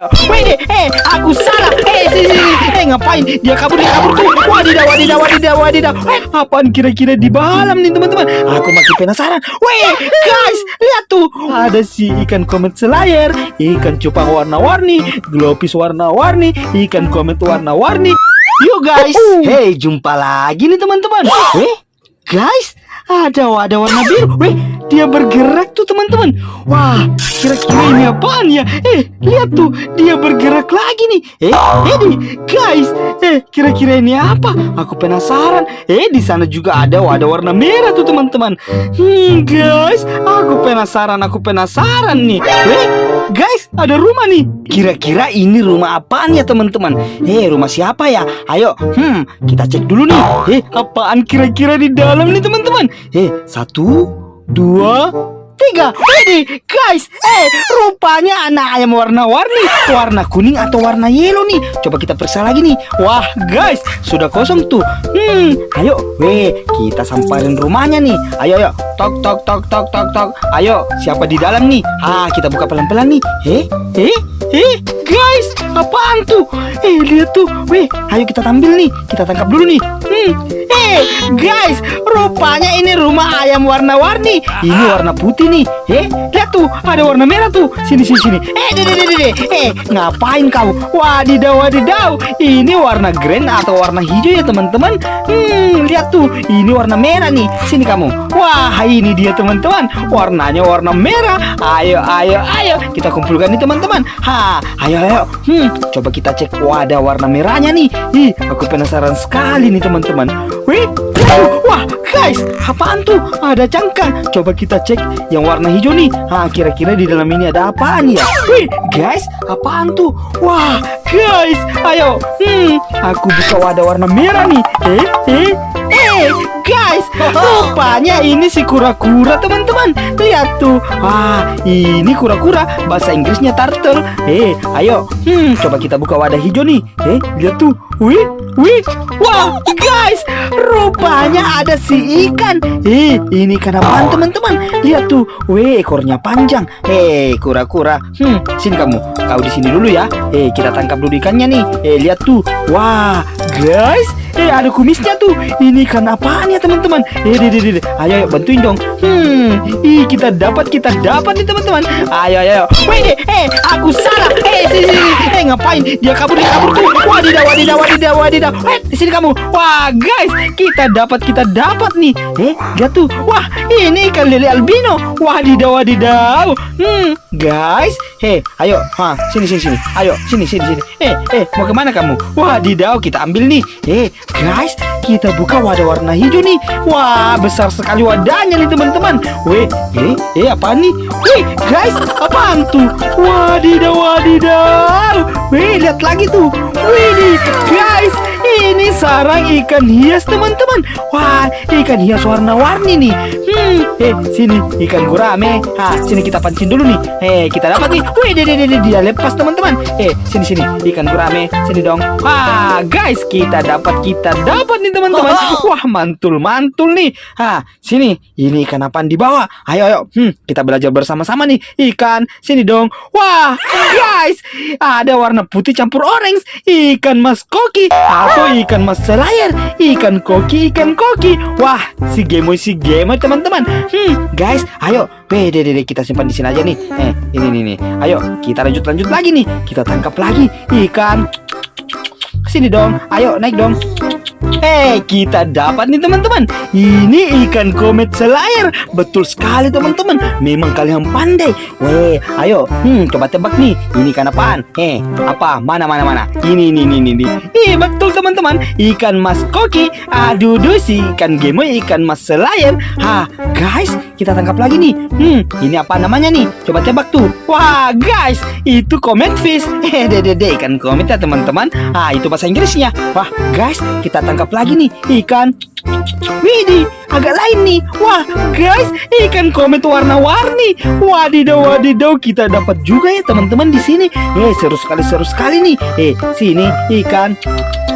Wede, eh, aku salah. Eh, sini. Eh, ngapain? Dia kabur, dia kabur tuh. Wadidaw, wadidaw, wadidaw, wadidaw. Eh, apaan kira-kira di balam nih, teman-teman? Aku makin penasaran. Weh, guys, lihat tuh. Ada si ikan komet selayar, ikan cupang warna-warni, glopis warna-warni, ikan komet warna-warni. Yuk guys, hey jumpa lagi nih teman-teman. Eh, guys, ada wadah warna biru. Weh, dia bergerak tuh teman-teman. Wah, kira-kira ini apaan ya? Eh, lihat tuh, dia bergerak lagi nih. Eh, ini guys, eh kira-kira ini apa? Aku penasaran. Eh, di sana juga ada wadah warna merah tuh teman-teman. Hmm, guys, aku penasaran, aku penasaran nih. Eh, guys, ada rumah nih. Kira-kira ini rumah apaan ya teman-teman? Eh, rumah siapa ya? Ayo, hmm, kita cek dulu nih. Eh, apaan kira-kira di dalam nih teman-teman? Eh, satu, dua, tiga. Ini guys, eh rupanya anak ayam warna-warni, warna kuning atau warna yellow nih. Coba kita periksa lagi nih. Wah guys, sudah kosong tuh. Hmm, ayo, weh, kita samperin rumahnya nih. Ayo, ayo, tok, tok, tok, tok, tok, tok. Ayo, siapa di dalam nih? Ah, kita buka pelan-pelan nih. Eh, eh, eh, guys, apaan tuh? Eh, lihat tuh, weh, ayo kita tampil nih. Kita tangkap dulu nih. Hmm, eh, guys, rupanya ini rumah ayam warna-warni. Ini warna putih nih. Eh, lihat tuh, ada warna merah tuh. Sini, sini, sini. Eh, deh, deh, deh, deh. Eh, ngapain kau? Wadidaw, wadidaw. Ini warna green atau warna hijau ya, teman-teman. Hmm, lihat tuh, ini warna merah nih. Sini kamu. Wah, ini dia, teman-teman. Warnanya warna merah. Ayo, ayo, ayo. Kita kumpulkan nih, teman-teman. Ha, ayo, ayo. Hmm, coba kita cek wadah warna merahnya nih. Ih, aku penasaran sekali nih, teman-teman. Wih, wah, guys, apaan tuh? Ada cangkang. Coba kita cek yang warna hijau nih. Ah, kira-kira di dalam ini ada apaan ya? Wih, guys, apaan tuh? Wah, guys, ayo. Hmm, aku buka wadah warna merah nih. Eh, eh, eh, guys, rupanya ini si kura-kura teman-teman. Lihat tuh. Wah, ini kura-kura. Bahasa Inggrisnya turtle. Eh, ayo. Hmm, coba kita buka wadah hijau nih. Eh, lihat tuh. Wih, wih. Wah, guys, rupanya ada si ikan. Eh, ini ikan apaan teman-teman? Lihat tuh. Wih, ekornya panjang. Eh, kura-kura. Hmm, sini kamu. Kau di sini dulu ya. Eh, kita tangkap dulu ikannya nih. Eh, lihat tuh. Wah, guys. Eh, ada kumisnya tuh. Ini ikan apaan ya teman-teman? Eh, deh, deh, deh. Ayo, ayo, bantuin dong. Hmm, ih, kita dapat, kita dapat nih teman-teman. Ayo, ayo. Wih, eh, aku salah. Eh, sini, sini. Eh, ngapain? Dia kabur, dia kabur tuh. Wadidaw, wadidaw, wadidaw, wadidaw. Eh, di sini kamu. Wah, guys, kita dapat, kita dapat nih. Eh, lihat tuh. Wah, ini ikan lele albino. Wadidaw, wadidaw. Hmm, guys. Hei, ayo. Ha, sini, sini, sini. Ayo, sini, sini, sini. Eh, eh, mau ke mana kamu? Wadidaw, kita ambil nih. Eh, guys, kita buka wadah warna hijau nih. Wah, besar sekali wadahnya nih teman-teman. Weh, eh, eh, apa nih? Wih, guys, apaan tuh? Wadidaw, wadidaw. Wih, lihat lagi tuh. Wih, guys, ini sarang ikan hias teman-teman. Wah, ikan hias warna-warni nih. Hmm, eh, sini ikan gurame. Ah, sini kita pancing dulu nih. Eh, kita dapat nih. Wih, dia, dia, dia, dia, dia lepas teman-teman. Eh, sini sini ikan gurame. Sini dong. Wah, guys, kita dapat kita dapat nih teman-teman. Wah, mantul-mantul nih. Ah, sini. Ini ikan apaan di bawah? Ayo, ayo. Hmm, kita belajar bersama-sama nih. Ikan, sini dong. Wah, guys, ada warna putih campur orange. Ikan mas koki atau ikan mas selayar. Ikan koki, ikan koki. Wah, si gemoy si gemoy teman-teman. Hmm, guys, ayo. Weh, deh, kita simpan di sini aja nih. Eh, ini nih nih. Ayo, kita lanjut lanjut lagi nih. Kita tangkap lagi ikan. Sini dong. Ayo, naik dong. Eh, kita dapat nih teman-teman. Ini ikan komet selayar. Betul sekali teman-teman. Memang kalian pandai. Weh, ayo. Hmm, coba tebak nih. Ini ikan apaan? Eh, apa? Mana mana mana? Ini ini ini ini. Ih, betul teman-teman. Ikan mas koki. Aduh, duh, si ikan gemoy ikan mas selayar. Hah, guys, kita tangkap lagi nih. Hmm, ini apa namanya nih? Coba tebak tuh. Wah, guys, itu comet fish. Eh, deh, ikan komet ya teman-teman. Ah, itu bahasa Inggrisnya. Wah, guys, kita tangkap lagi nih ikan Widih, agak lain nih. Wah, guys, ikan komet warna-warni. Wadidaw, wadidaw, kita dapat juga ya teman-teman di sini. Eh, seru sekali, seru sekali nih. Eh, sini ikan.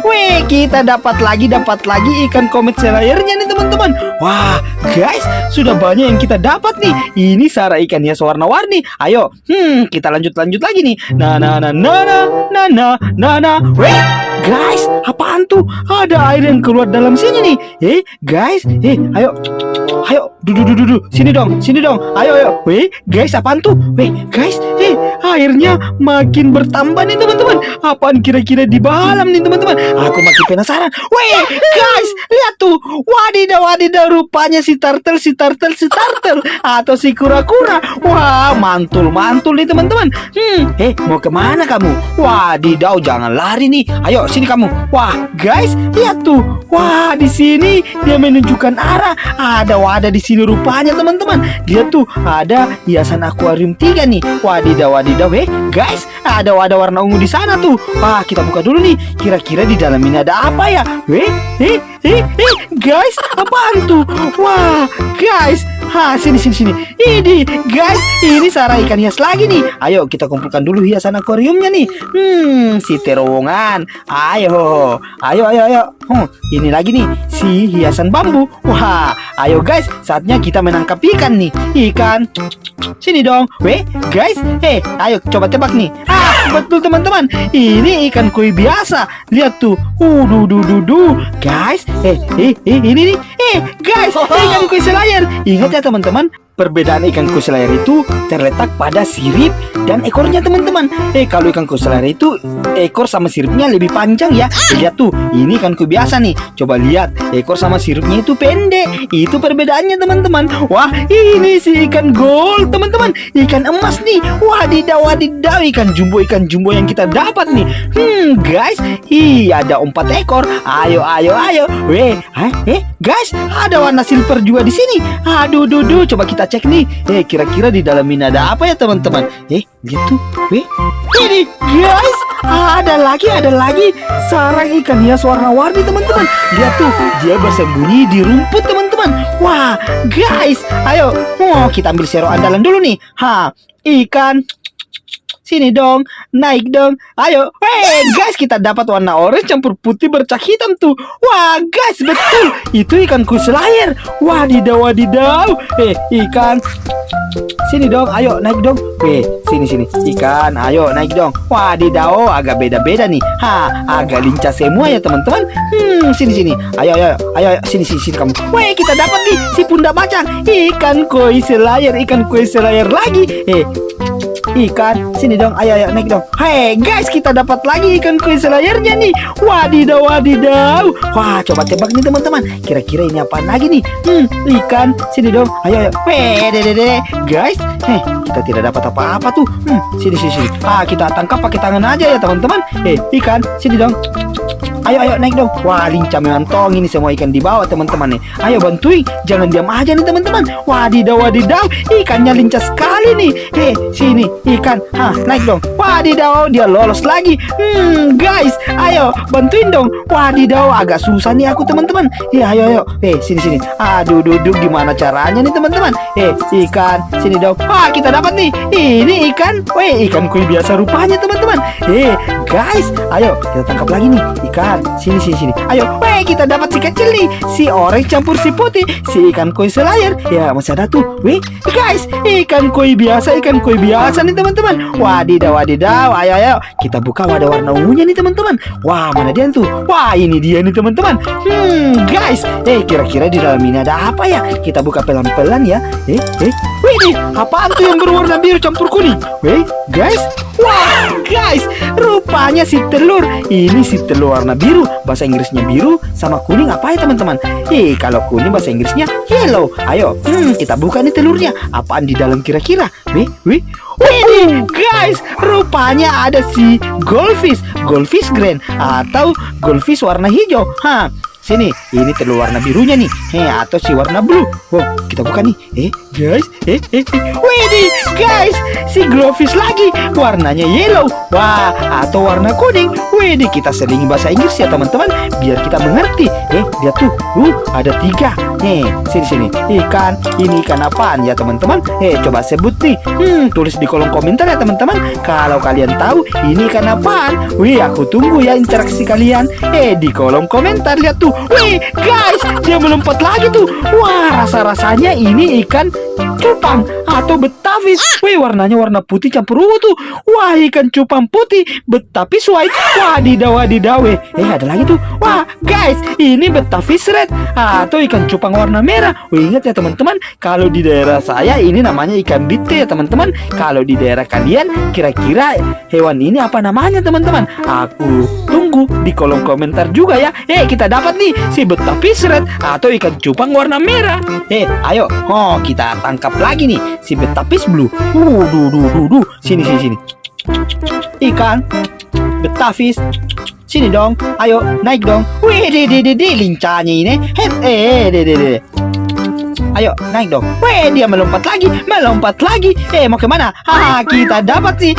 Weh, kita dapat lagi, dapat lagi ikan komet selayarnya nih teman-teman. Wah, guys, sudah banyak yang kita dapat nih. Ini Sarah ikan hias warna-warni. Ayo, hmm, kita lanjut-lanjut lagi nih. Nah, nah, nah, nah, nah, nah, nah, nah, nah. Weh, guys, apaan tuh? Ada air yang keluar dalam sini nih. Eh, guys, eh, ayo, ayo, duduk, duduk, duduk. Sini dong, sini dong. Ayo, ayo. Weh, guys, apaan tuh? Weh, guys, eh, airnya makin bertambah nih teman-teman. Apaan kira-kira di balam nih teman-teman? Aku makin penasaran. Weh, guys, lihat tuh. Wadidaw, wadidaw. Rupanya si turtle, si turtle, si turtle. Atau si kura-kura. Wah, mantul, mantul nih teman-teman. Hmm, eh, mau ke mana kamu? Wadidaw, jangan lari nih. Ayo, sini kamu. Wah, guys, lihat tuh. Wah, di sini dia menunjukkan arah. Ada wadah di sini rupanya teman-teman. Dia tuh ada hiasan akuarium tiga nih. Wadidaw, wadidaw, eh, guys, ada wadah warna ungu di sana tuh. Wah, kita buka dulu nih. Kira-kira di dalam ini ada apa ya? Eh, eh, eh, eh, guys, apaan tuh? Wah, guys, ha, sini, sini, sini. Ini, guys, ini Sarah ikan hias lagi nih. Ayo kita kumpulkan dulu hiasan akuariumnya nih. Hmm, si terowongan. Ayo, ayo, ayo, ayo. Hmm, ini lagi nih si hiasan bambu. Wah, ayo guys, saatnya kita menangkap ikan nih. Ikan. Sini dong. Weh, guys, eh, ayo coba tebak nih. Ah, betul teman-teman. Ini ikan koi biasa. Lihat tuh. Uh, du, du, du, du. Guys, eh, eh, eh, ini nih. Eh, guys, ikan koi selayar. Ingat ya teman-teman, Perbedaan ikan koi selayar itu terletak pada sirip dan ekornya teman-teman. Eh kalau ikan koi selayar itu ekor sama siripnya lebih panjang ya. Lihat tuh, ini ikan biasa nih. Coba lihat, ekor sama siripnya itu pendek. Itu perbedaannya teman-teman. Wah, ini si ikan gold teman-teman. Ikan emas nih. Wadidaw, wadidaw ikan jumbo ikan jumbo yang kita dapat nih. Hmm, guys, ih ada empat ekor. Ayo, ayo, ayo. Weh, eh, eh, guys, ada warna silver juga di sini. Aduh, duh, duh. Coba kita cek nih. Eh, kira-kira di dalam ini ada apa ya teman-teman? Eh, gitu. Weh, ini guys, ada lagi, ada lagi sarang ikan hias warna-warni teman-teman. Lihat tuh, dia bersembunyi di rumput teman-teman. Wah, guys, ayo, oh kita ambil sero andalan dulu nih. Ha, ikan. Sini dong, naik dong. Ayo, hey guys, kita dapat warna orange campur putih bercak hitam tuh. Wah, guys, betul. Itu ikan kuselayar. Wadidaw, wadidaw. Eh, ikan. Sini dong, ayo naik dong. Weh, sini sini. Ikan, ayo naik dong. Wadidaw, agak beda-beda nih. Ha, agak lincah semua ya teman-teman. Hmm, sini sini. Ayo ayo ayo, sini sini sini kamu. Weh, kita dapat nih si pundak macang. Ikan koi selayar, ikan koi selayar lagi. Eh, ikan sini dong ayo ayo naik dong. Hei guys kita dapat lagi ikan koi selayarnya nih. Wadidaw wadidaw. Wah coba tebak nih teman-teman. Kira-kira ini apa lagi nih? Hmm ikan sini dong. Ayo ayo. Deh. Guys heh kita tidak dapat apa-apa tuh. Hmm sini sini sini. Ah kita tangkap pakai tangan aja ya teman-teman. Eh ikan sini dong Ayo ayo naik dong. Wah lincah memantong ini semua ikan di bawah teman-teman nih. Ayo bantuin. Jangan diam aja nih teman-teman. Wadidaw wadidaw. Ikannya lincah sekali nih. Eh sini ikan. Hah naik dong. Wadidaw dia lolos lagi. Hmm guys ayo bantuin dong. Wadidaw agak susah nih aku teman-teman. Eh ayo ayo. Eh sini sini. Aduh duduk gimana caranya nih teman-teman. Eh ikan sini dong. Wah kita dapat nih. Ini ikan. Weh ikan koi biasa rupanya teman-teman. Eh guys ayo kita tangkap lagi nih ikan sini sini sini. Ayo weh kita dapat si kecil nih. Si orange campur si putih si ikan koi selayar. Ya masih ada tuh. Weh guys ikan koi biasa ikan koi biasa nih teman-teman. Wadidaw wadidaw. Ayo ayo. Kita buka wadah warna ungunya nih teman-teman. Wah mana dia tuh? Wah ini dia nih teman-teman. Hmm guys. Eh kira-kira di dalam ini ada apa ya? Kita buka pelan-pelan ya. Eh eh. Wih apaan tuh yang berwarna biru campur kuning weh guys Wah, guys, rupanya si telur. Ini si telur warna biru. Bahasa Inggrisnya biru sama kuning apa ya teman-teman? Eh, kalau kuning bahasa Inggrisnya yellow. Ayo, hmm, kita buka nih telurnya. Apaan di dalam kira-kira? Wih, wih. Wih, guys, rupanya ada si goldfish, goldfish grand atau goldfish warna hijau. Hah, sini. Ini telur warna birunya nih. Eh, atau si warna blue. Wow, kita buka nih. Eh, guys. Eh, eh, eh. Widih, guys. Si glowfish lagi. Warnanya yellow. Wah, atau warna kuning. Widih, kita selingi bahasa Inggris ya teman-teman. Biar kita mengerti. Eh, lihat tuh. Uh, ada tiga. Nih, sini sini. Ikan. Ini ikan apaan ya teman-teman? Eh, coba sebut nih. Hmm, tulis di kolom komentar ya teman-teman. Kalau kalian tahu ini ikan apaan. Wih, aku tunggu ya interaksi kalian. Eh, di kolom komentar lihat tuh. Wih, guys, dia melompat lagi tuh. Wah, rasa-rasanya ini ikan cupang atau betafis. Wih, warnanya warna putih campur ungu tuh. Wah, ikan cupang putih betafis white. Wadidaw, wadidaw. Eh, Eh, ada lagi tuh. Wah, guys, ini betafis red atau ikan cupang warna merah. Wih, ingat ya teman-teman, kalau di daerah saya ini namanya ikan bite ya teman-teman. Kalau di daerah kalian, kira-kira hewan ini apa namanya teman-teman? Aku tunggu di kolom komentar juga ya. Eh, kita dapat nih si betafis red atau ikan cupang warna merah. Eh, ayo, oh kita tangkap lagi nih si betapis blue. Uh, duh, duh, duh, duh. Sini, sini, sini. Ikan, betafis. Sini dong, ayo naik dong. Wih, deh, deh, deh, deh, lincahnya ini. Hei, eh, deh, deh, deh. Ayo naik dong. Weh dia melompat lagi, melompat lagi. Eh mau ke mana? Haha kita dapat sih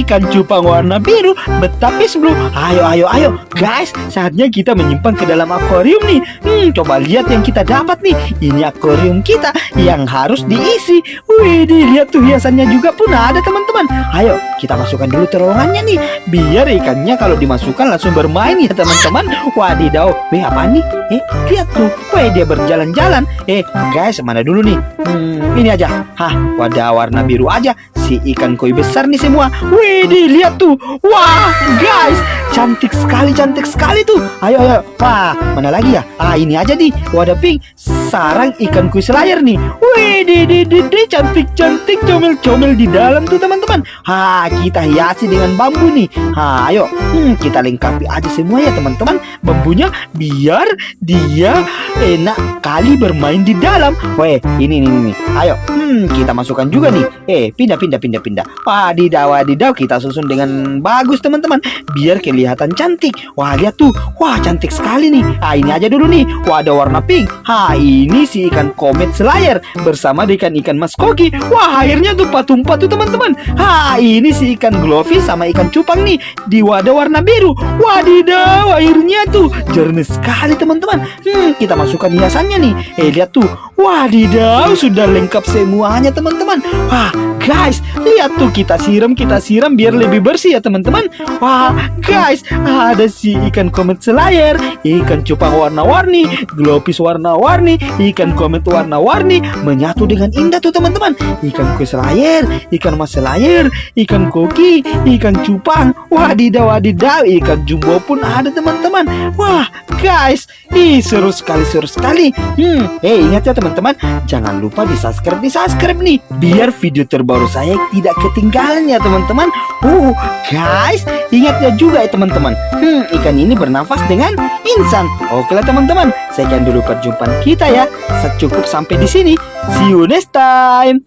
ikan cupang warna biru betapis blue. Ayo ayo ayo guys saatnya kita menyimpan ke dalam akuarium nih. Hmm coba lihat yang kita dapat nih. Ini akuarium kita yang harus diisi. Wih lihat tuh hiasannya juga pun ada teman-teman. Ayo kita masukkan dulu terowongannya nih. Biar ikannya kalau dimasukkan langsung bermain ya teman-teman. Wadidaw. Wih apa nih? Eh lihat tuh. Wih dia berjalan-jalan. Eh guys mana dulu nih? Hmm, ini aja. Hah, wadah warna biru aja. Si ikan koi besar nih semua. Wih, lihat tuh. Wah, guys, cantik sekali, cantik sekali tuh. Ayo, ayo. Wah, mana lagi ya? Ah, ini aja nih. Wadah pink. Sarang ikan koi selayar nih. Wih, di, di, di, di, cantik, cantik, comel-comel di dalam tuh teman-teman. Ha, kita hiasi dengan bambu nih. Ha, ayo. Hmm, kita lengkapi aja semua ya teman-teman. Bambunya biar dia enak kali bermain di dalam. Weh, ini nih nih. Ayo, hmm, kita masukkan juga nih. Eh, pindah pindah pindah pindah. Wadidaw wadidaw kita susun dengan bagus teman-teman. Biar kelihatan cantik. Wah, lihat tuh. Wah, cantik sekali nih. Ah, ini aja dulu nih. Wah, ada warna pink. Ha, ini si ikan komet selayar bersama ikan-ikan mas koki. Wah, akhirnya tuh patung tuh teman-teman. Ha, ini si ikan glowfish sama ikan cupang nih di wadah warna biru. Wadidaw, airnya tuh jernih sekali teman-teman. Hmm, kita masukkan hiasannya nih. Eh, lihat tuh. Wadidaw, sudah lengkap semuanya teman-teman. Wah, guys, lihat tuh kita siram, kita siram biar lebih bersih ya teman-teman. Wah, guys, ada si ikan komet selayar, ikan cupang warna-warni, glopis warna-warni, ikan komet warna-warni menyatu dengan indah tuh teman-teman. Ikan kue selayar, ikan mas selayar, ikan koki, ikan cupang, wadidaw wadidaw, ikan jumbo pun ada teman-teman. Wah, guys, ih seru sekali seru sekali. Hmm, eh ingat ya teman-teman, jangan lupa di subscribe di subscribe nih, biar video terbaru saya tidak ketinggalan ya teman-teman. Uh, guys, ingat ya juga ya teman-teman. Hmm, ikan ini bernafas dengan insan. Oke lah teman-teman, sekian dulu perjumpaan kita ya. Secukup sampai di sini. See you next time.